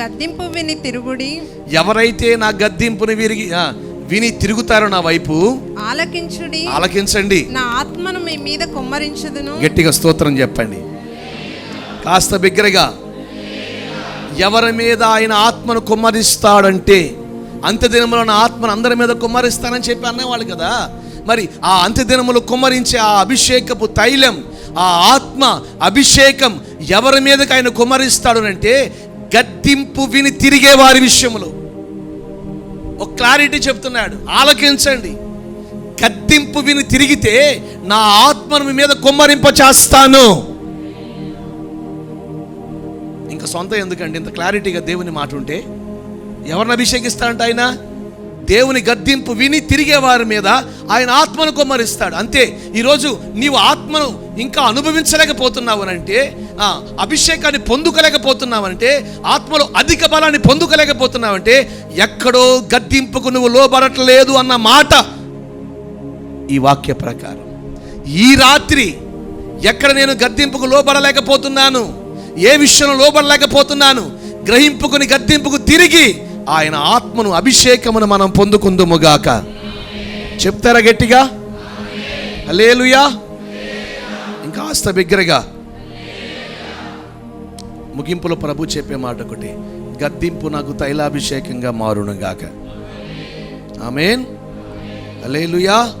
గద్దింపు విని తిరుగుడి. ఎవరైతే నా గద్దింపుని విరిగి విని తిరుగుతారో నా వైపు ఆలకించుడి. ఆలకించండి. నా ఆత్మను మీ మీద కుమ్మరించుదును. గట్టిగా స్తోత్రం చెప్పండి. కాస్త బిగ్గరగా ఎవరి మీద ఆయన ఆత్మను కుమ్మరిస్తాడంటే అంత్యదినములో నా ఆత్మను అందరి మీద కుమ్మరిస్తానని చెప్పి అన్నవాళ్ళు కదా. మరి ఆ అంత్యదినములు కుమ్మరించే ఆ అభిషేకపు తైలం ఆ ఆత్మ అభిషేకం ఎవరి మీదకి ఆయన కుమ్మరిస్తాడు అంటే గద్దింపు విని తిరిగే వారి విషయంలో ఒక క్లారిటీ చెప్తున్నాడు. ఆలకించండి. గద్దింపు విని తిరిగితే నా ఆత్మను మీ మీద కుమ్మరింప చేస్తాను ఇంకా సొంత ఎందుకండి? ఇంత క్లారిటీగా దేవుని మాట ఉంటే ఎవరిని అభిషేకిస్తాడంట ఆయన? దేవుని గద్దింపు విని తిరిగే వారి మీద ఆయన ఆత్మను కుమ్మరిస్తాడు. అంతే ఈరోజు నీవు ఆత్మను ఇంకా అనుభవించలేకపోతున్నావు అంటే అభిషేకాన్ని పొందుకోలేకపోతున్నావంటే ఆత్మలో అధిక బలాన్ని పొందుకోలేకపోతున్నావంటే ఎక్కడో గద్దింపుకు నువ్వు లోబడట్లేదు అన్న మాట ఈ వాక్య ప్రకారం. ఈ రాత్రి ఎక్కడ నేను గద్దింపుకు లోబడలేకపోతున్నాను? ఏ విషయంలో లోబడలేకపోతున్నాను? గ్రహింపుకుని గద్దింపుకు తిరిగి ఆయన ఆత్మను అభిషేకమును మనం పొందుకుందుముగాక చెప్తారా గట్టిగా? అలేలుయా ఇంకా ఆస్త బిగ్గరగా. ముగింపులో ప్రభు చెప్పే మాట ఒకటి గద్దింపు నాకు తైలాభిషేకంగా మారునుగాక ఆమెన్. అలేలుయా